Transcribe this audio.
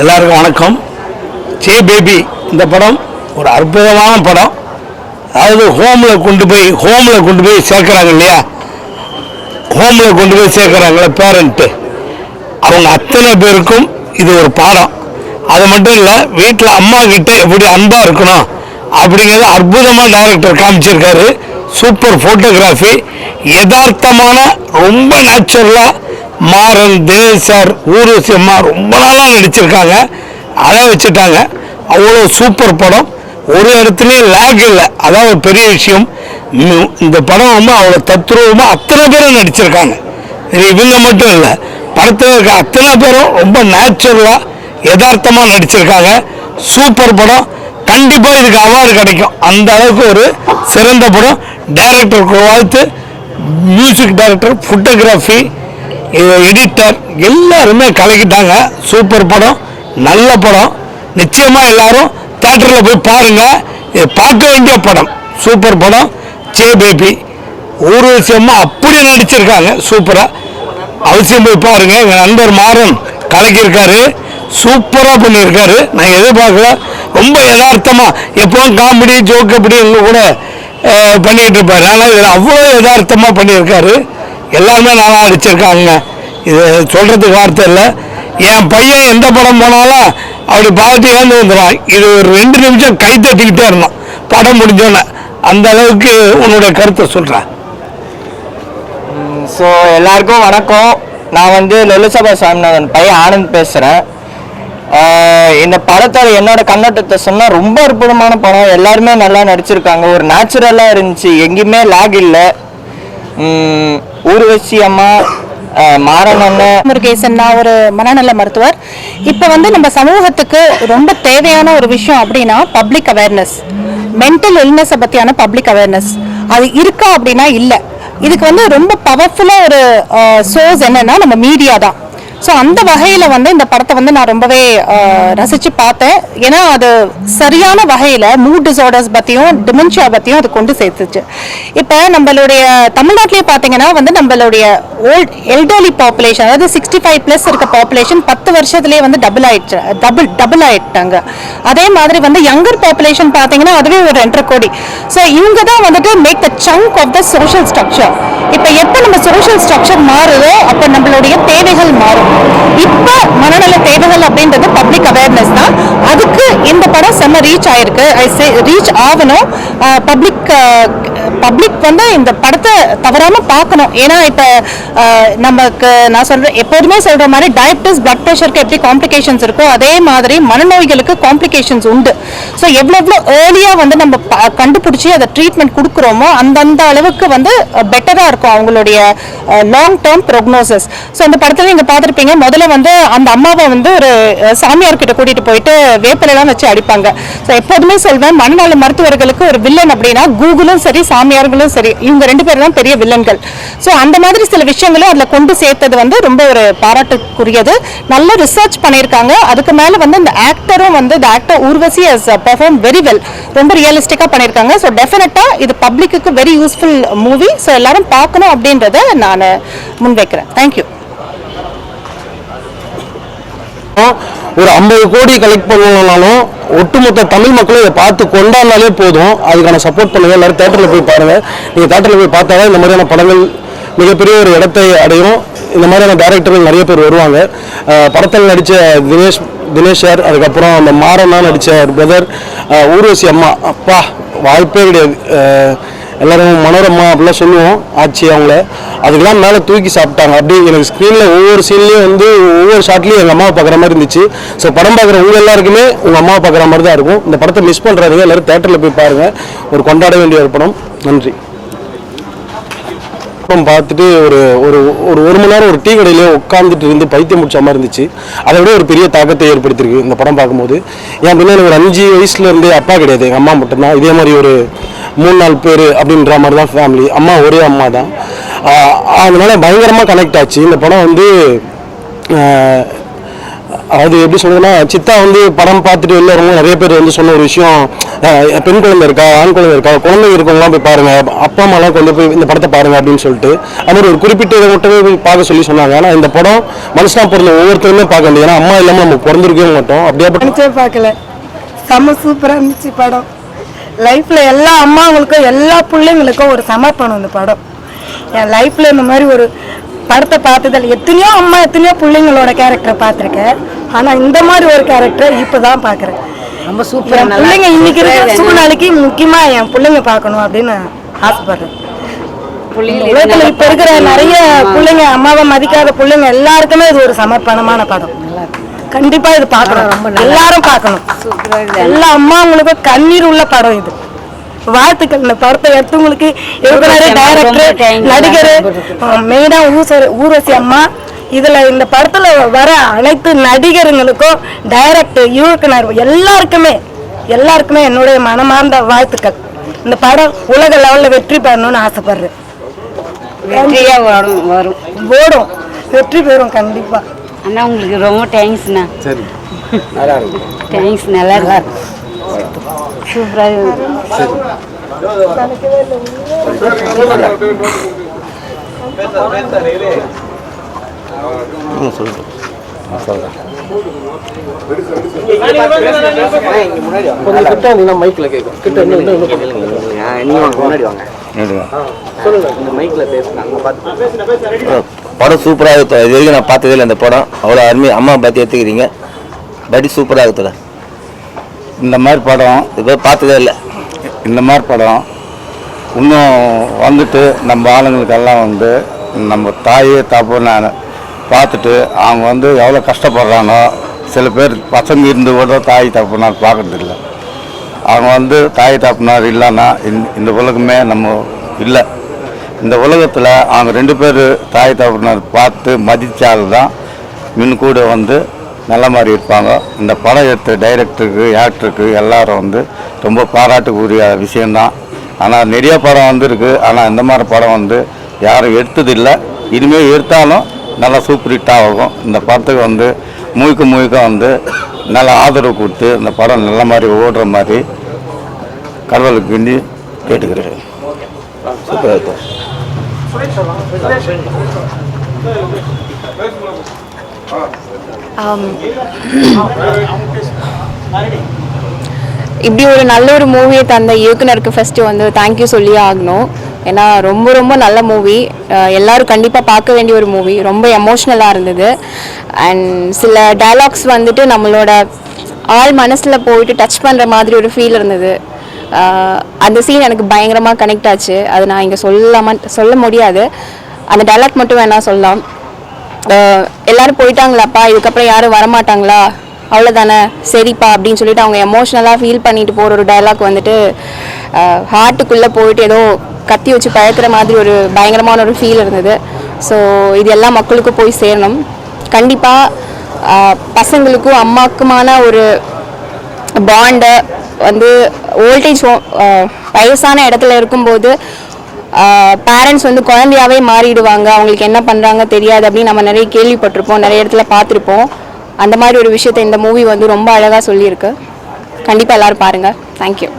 எல்லாருக்கும் வணக்கம். J baby இந்த படம் ஒரு அற்புதமான படம். அதாவது ஹோமில் கொண்டு போய் ஹோமில் கொண்டு போய் சேர்க்குறாங்க இல்லையா? ஹோமில் கொண்டு போய் சேர்க்குறாங்களே பேரண்ட்டு. அவங்க அத்தனை பேருக்கும் இது ஒரு பாடம். அது மட்டும் இல்லை வீட்டில் அம்மா கிட்ட எப்படி அன்பாக இருக்கணும் அப்படிங்கிறத அற்புதமாக டைரக்டர் காமிச்சிருக்காரு. சூப்பர் ஃபோட்டோகிராஃபி யதார்த்தமான ரொம்ப நேச்சுரலாக மாறன் தினேஷ் சார் ஊர்வசி அம்மா ரொம்ப நாளாக நடிச்சிருக்காங்க. அதை வச்சுட்டாங்க. அவ்வளோ சூப்பர் படம். ஒரு இடத்துலையும் லேக் இல்லை. அதான் ஒரு பெரிய விஷயம். இன்னும் இந்த படம் வந்து அவ்வளோ தத்ரூபமாக அத்தனை பேரும் நடிச்சிருக்காங்க. இவங்க மட்டும் இல்லை. படத்தில் இருக்க அத்தனை பேரும் ரொம்ப நேச்சுரலாக யதார்த்தமாக நடிச்சிருக்காங்க. சூப்பர் படம். கண்டிப்பாக இதுக்கு அவார்டு கிடைக்கும். அந்த அளவுக்கு ஒரு சிறந்த படம். டைரக்டருக்கு வாழ்த்து. மியூசிக் டைரக்டர் ஃபோட்டோகிராஃபி எடிட்டர் எல்லாருமே கலக்கிட்டாங்க. சூப்பர் படம் நல்ல படம். நிச்சயமாக எல்லாரும் தேட்டரில் போய் பாருங்கள் பார்க்க வேண்டிய படம். சூப்பர் படம் ஜே பேபி. ஒரு விஷயமா அப்படி நடிச்சிருக்காங்க சூப்பராக அவசியம் போய் பாருங்க. எங்கள் நண்பர் மாறன் கலக்கியிருக்காரு. சூப்பராக பண்ணியிருக்காரு. நான் எதிர்பார்க்கல. ரொம்ப யதார்த்தமாக எப்பவும் காமெடி ஜோக் அப்படி கூட பண்ணிகிட்டு இருப்பார். ஆனால் இதில் அவ்வளோ யதார்த்தமாக பண்ணியிருக்காரு. எல்லாருமே நல்லா நடிச்சிருக்காங்க. இது சொல்கிறதுக்கு வார்த்தை இல்லை. என் பையன் எந்த படம் போனாலும் அப்படி பார்த்து ஏந்து வந்துடுவான் இது ஒரு ரெண்டு நிமிஷம் கை தட்டிக்கிட்டே இருந்தான் படம் முடிஞ்சோன்னே அந்த அளவுக்கு உன்னுடைய கருத்தை சொல்கிறேன் ஸோ எல்லாருக்கும் வணக்கம். நான் வந்து லொலுசபா சாமிநாதன் பையன் ஆனந்த் பேசுகிறேன் இந்த படத்தோட என்னோட கண்ணோட்டத்தை சொன்னால் ரொம்ப அற்புதமான படம். எல்லாருமே நல்லா நடிச்சிருக்காங்க. ஒரு நேச்சுரலாக இருந்துச்சு. எங்கேயுமே லாக் இல்லை. ஊர்வசி அம்மா முருகேசன்னா ஒரு மனநல மருத்துவர். இப்போ வந்து நம்ம சமூகத்துக்கு ரொம்ப தேவையான ஒரு விஷயம் அப்படின்னா பப்ளிக் அவேர்னஸ் மென்டல் இல்னஸை பற்றியான பப்ளிக் அவேர்னஸ் அது இருக்கா அப்படின்னா இல்லை. இதுக்கு வந்து ரொம்ப பவர்ஃபுல்லாக ஒரு சோர்ஸ் என்னன்னா நம்ம மீடியா தான். ஸோ அந்த வகையில் வந்து இந்த படத்தை வந்து நான் ரொம்பவே ரசித்து பார்த்தேன். ஏன்னா அது சரியான வகையில் மூட் டிசார்டர்ஸ் பற்றியும் டிமென்ஷியா பற்றியும் அது கொண்டு சேர்த்துச்சு. இப்போ நம்மளுடைய தமிழ்நாட்டிலே பார்த்தீங்கன்னா வந்து நம்மளுடைய ஓல்ட் எல்டர்லி பாப்புலேஷன் அதாவது சிக்ஸ்டி ஃபைவ் ப்ளஸ் இருக்க பாப்புலேஷன் பத்து வருஷத்துலேயே வந்து டபுள் ஆயிடுச்சு டபுள் டபுள் ஆயிட்டாங்க. அதே மாதிரி வந்து யங்கர் பாப்புலேஷன் பார்த்தீங்கன்னா அதுவே ஒரு ரெண்டரை கோடி. ஸோ இவங்க தான் வந்துட்டு make the chunk of the social structure இப்போ எப்போ நம்ம சோஷியல் ஸ்ட்ரக்சர் மாறுதோ அப்போ நம்மளுடைய தேவைகள் மாறும். இப்போ மனநல தேவைகள் அப்படின்றது பப்ளிக் அவேர்னஸ் தான். அதுக்கு இந்த படம் செம்ம ரீச் ஆயிருக்கு. ரீச் ஆகணும். பப்ளிக் பப்ளிக் வந்து இந்த படத்தை தவறாமல் பார்க்கணும். ஏன்னா இப்போ நமக்கு நான் சொல்கிறேன் எப்போதுமே சொல்கிற மாதிரி டயபிட்டிஸ் பிளட் ப்ரெஷருக்கு எப்படி காம்ப்ளிகேஷன்ஸ் இருக்கோ அதே மாதிரி மனநோய்களுக்கு காம்ப்ளிகேஷன்ஸ் உண்டு. ஸோ எவ்வளோ எவ்வளோ ஏர்லியாக வந்து நம்ம கண்டுபிடிச்சி அதை ட்ரீட்மெண்ட் கொடுக்குறோமோ அந்தந்த அளவுக்கு வந்து பெட்டராக இருக்கும் அவங்களுடைய லாங் டேர்ம் ப்ரொக்னோசஸ் ஸோ அந்த படத்தில் நீங்கள் பார்த்துருப்பீங்க முதல்ல வந்து அந்த அம்மாவை வந்து ஒரு சாமியார்கிட்ட கூட்டிகிட்டு போயிட்டு வேப்பிலெல்லாம் வச்சு அடிப்பாங்க. ஸோ எப்போதுமே சொல்வேன் மனநல மருத்துவர்களுக்கு ஒரு வில்லன் அப்படின்னா கூகுளும் சரி சாமியார்களும் சரி இவங்க ரெண்டு பேரும் தான் பெரிய வில்லன்கள். ஸோ அந்த மாதிரி சில விஷயங்களும் அதில் கொண்டு சேர்த்தது வந்து ரொம்ப ஒரு பாராட்டுக்குரியது. நல்ல ரிசர்ச் பண்ணியிருக்காங்க. அதுக்கு மேலே வந்து இந்த ஆக்டரும் வந்து இந்த actor Urvashi has perform very well ரொம்ப ரியலிஸ்டிக்காக பண்ணியிருக்காங்க. ஸோ டெஃபினட்டாக இது பப்ளிக்கு வெரி யூஸ்ஃபுல் மூவி ஸோ எல்லாரும் பார்க்கணும் அப்படின்றத நான் முன்வைக்கிறேன். தேங்க்யூ ஒரு ஐம்பது கோடி கலெக்ட் பண்ணணும்னாலும் ஒட்டுமொத்த தமிழ் மக்களும் இதை பார்த்து கொண்டாடினாலே போதும். அதுக்கான சப்போர்ட் பண்ணுங்க. எல்லாரும் தேட்டரில் போய் பாருங்கள் நீங்கள் தேட்டரில் போய் பார்த்தா தான் இந்த மாதிரியான படங்கள் மிகப்பெரிய ஒரு இடத்தை அடையும். இந்த மாதிரியான டேரக்டர்கள் நிறைய பேர் வருவாங்க. படத்தில் நடித்த தினேஷ் தினேஷ் சார் அதுக்கப்புறம் அந்த மாறனா நடித்த பிரதர் ஊர்வசி அம்மா. அப்பா வாய்ப்பே கிடையாது. எல்லாரும் மனோரமா அப்படிலாம் சொல்லுவோம் ஆச்சு அவங்கள. அதுக்கெல்லாம் மேலே தூக்கி சாப்பிட்டாங்க. அப்படியே எனக்கு ஸ்க்ரீனில் ஒவ்வொரு சீன்லேயும் வந்து ஒவ்வொரு ஷாட்லேயும் எங்கள் அம்மாவை பார்க்குற மாதிரி இருந்துச்சு. ஸோ படம் பார்க்குற உங்கள் எல்லாருக்குமே உங்கள் அம்மாவை பார்க்குற மாதிரி தான் இருக்கும். இந்த படத்தை மிஸ் பண்ணுறாருங்க எல்லாரும் தேட்டரில் போய் பாருங்கள் ஒரு கொண்டாட வேண்டிய ஒரு படம். நன்றி. படம் பார்த்துட்டு ஒரு ஒரு ஒரு ஒரு மணி நேரம் ஒரு டீ கடையிலே உட்காந்துட்டு இருந்து பைத்தியம் முடிச்ச மாதிரி இருந்துச்சு. அதை விட ஒரு பெரிய தாக்கத்தை ஏற்படுத்தியிருக்கு இந்த படம் பார்க்கும்போது. என் பின்னாடி ஒரு அஞ்சு வயசுலேருந்தே அப்பா கிடையாது. எங்கள் அம்மா மட்டும்தான். இதே மாதிரி ஒரு மூணு நாலு பேர் அப்படின்ற மாதிரி தான் ஃபேமிலி அம்மா ஒரே அம்மா தான். அதனால் அதனால பயங்கரமாக கனெக்ட் ஆச்சு. இந்த படம் வந்து அது எப்படி சொல்றதுன்னா சித்தா வந்து படம் பார்த்துட்டு வெளில வரும்போது நிறைய பேர் வந்து சொன்ன ஒரு விஷயம் பெண் குழந்தை இருக்கா ஆண் குழந்தை இருக்கா குழந்தை இருக்கவங்களாம் போய் பாருங்க அப்பா அம்மாலாம் கொண்டு போய் இந்த படத்தை பாருங்க அப்படின்னு சொல்லிட்டு அது மாதிரி ஒரு குறிப்பிட்ட இதை மட்டுமே போய் பார்க்க சொல்லி சொன்னாங்க. ஆனால் இந்த படம் மனுஷனா பிறந்த ஒவ்வொருத்தருமே பார்க்க வேண்டியது. ஏன்னா அம்மா இல்லாமல் நம்ம பிறந்திருக்கவே மாட்டோம். அப்படியே நினச்சே பார்க்கல. சம சூப்பராக இருந்துச்சு படம். லைஃப்பில் எல்லா அம்மாவுங்களுக்கும் எல்லா பிள்ளைங்களுக்கும் ஒரு சமர்ப்பணம் இந்த படம். என் லைஃப்பில் இந்த மாதிரி ஒரு படத்தை பார்த்ததில் எத்தனையோ அம்மா எத்தனையோ பிள்ளைங்களோட கேரக்டரை பார்த்துருக்கேன். ஆனால் இந்த மாதிரி ஒரு கேரக்டரை இப்போ தான் பார்க்குறேன். ரொம்ப சூப்பரா என் பிள்ளைங்க இன்னைக்கு இருக்கிற சூழ்நிலைக்கு முக்கியமாக என் பிள்ளைங்க பார்க்கணும் அப்படின்னு ஆசைப்படுறேன். உலகத்துல இப்ப இருக்கிற நிறைய பிள்ளைங்க அம்மாவை மதிக்காத பிள்ளைங்க எல்லாருக்குமே இது ஒரு சமர்ப்பணமான படம். கண்டிப்பா இது பார்க்கணும். எல்லாரும் பார்க்கணும். எல்லா அம்மாங்களுக்கும் கண்ணீர் உள்ள படம் இது. வாழ்த்துக்கள் இந்த படத்தை எடுத்தவங்களுக்கு இயக்குனர் டைரக்டர் நடிகர் மெயினா ஊசர் ஊரசி அம்மா. இதுல இந்த படத்துல வர அனைத்து நடிகருங்களுக்கும் டைரக்டர் இயக்குனர் எல்லாருக்குமே எல்லாருக்குமே என்னுடைய மனமார்ந்த வாழ்த்துக்கள். இந்த படம் உலக லெவல்ல வெற்றி பெறணும்னு ஆசைப்படுறேன். வெற்றியா வரும் வரும். ஓடும். வெற்றி பெறும் கண்டிப்பா. அண்ணா உங்களுக்கு ரொம்ப தேங்க்ஸ்ண்ணா சரி. தேங்க்ஸ் நல்லா இருக்கு. சூப்பராக சொல்கிறேன் கொஞ்சம் கிட்ட வந்தீங்கன்னா மைக்கில் கேட்கும் கிட்ட இன்னும் இன்னும் படம் சூப்பராக இருக்குது இது வரைக்கும் நான் பார்த்ததே இல்லை இந்த படம். அவ்வளோ அருமை. அம்மா பார்த்து ஏற்றுக்கிறீங்க படி சூப்பராக இருக்குதுல இந்த மாதிரி படம் இது பார்த்ததே இல்லை. இந்த மாதிரி படம் இன்னும் வந்துட்டு நம்ம ஆளுங்களுக்கெல்லாம் வந்து நம்ம தாயே தப்பு நான் பார்த்துட்டு அவங்க வந்து எவ்வளோ கஷ்டப்படுறானோ சில பேர் பசங்க இருந்து கூட தாய் தப்புனார் பார்க்கறதில்ல. அவங்க வந்து தாய் தப்புனார் இல்லைன்னா இந்த- இந்த உலகமே நம்ம இல்லை. இந்த உலகத்தில் அவங்க ரெண்டு பேர் தாய் தப்புனார் பார்த்து மதித்தால் தான் மின் கூட வந்து நல்ல மாதிரி இருப்பாங்க. இந்த படம் எடுத்த டைரக்டருக்கு ஆக்டருக்கு எல்லாரும் வந்து ரொம்ப பாராட்டுக்குரிய விஷயம்தான். ஆனால் நிறைய படம் வந்திருக்கு. ஆனால் இந்த மாதிரி படம் வந்து யாரும் எடுத்ததில்லை. இனிமேல் எடுத்தாலும் நல்லா சூப்பர் ஹிட் ஆகும். இந்த படத்துக்கு வந்து முழுக்க முழுக்க வந்து நல்ல ஆதரவு கொடுத்து இந்த படம் நல்ல மாதிரி ஓடுற மாதிரி கடவுளுக்கு வேண்டி கேட்டுக்கிறேன். சூப்பராக Um, இப்படி ஒரு நல்ல ஒரு மூவியை தந்த இயக்குனருக்கு ஃபஸ்ட்டு வந்து தேங்க்யூ சொல்லியே ஆகணும். ஏன்னா ரொம்ப ரொம்ப நல்ல மூவி எல்லோரும் கண்டிப்பாக பார்க்க வேண்டிய ஒரு மூவி ரொம்ப எமோஷ்னலாக இருந்தது. அண்ட் சில டயலாக்ஸ் வந்துட்டு நம்மளோட ஆள் மனசில் போயிட்டு டச் பண்ணுற மாதிரி ஒரு ஃபீல் இருந்தது. அந்த சீன் எனக்கு பயங்கரமாக கனெக்ட் ஆச்சு. அது நான் இங்கே சொல்லாம சொல்ல முடியாது. அந்த டயலாக் மட்டும் வேணால் சொல்லலாம். எல்லாரும் போயிட்டாங்களாப்பா இதுக்கப்புறம் யாரும் வரமாட்டாங்களா? அவ்வளோதானே சரிப்பா அப்படின்னு சொல்லிட்டு அவங்க எமோஷ்னலாக ஃபீல் பண்ணிட்டு போகிற ஒரு டைலாக் வந்துட்டு ஹார்ட்டுக்குள்ளே போயிட்டு ஏதோ கத்தி வச்சு பழக்கிற மாதிரி ஒரு பயங்கரமான ஒரு ஃபீல் இருந்தது. ஸோ இது எல்லா மக்களுக்கும் போய் சேரணும். கண்டிப்பாக பசங்களுக்கும் அம்மாக்குமான ஒரு பாண்டை வந்து ஓல்டேஜ் வயசான இடத்துல இருக்கும்போது பேரண்ட்ஸ் வந்து குழந்தையாவே மாறிடுவாங்க. அவங்களுக்கு என்ன பண்ணுறாங்க தெரியாது அப்படின்னு நம்ம நிறைய கேள்விப்பட்டிருப்போம். நிறைய இடத்துல பார்த்துருப்போம். அந்த மாதிரி ஒரு விஷயத்தை இந்த மூவி வந்து ரொம்ப அழகாக சொல்லியிருக்கு. கண்டிப்பாக எல்லாரும் பாருங்கள் தேங்க்யூ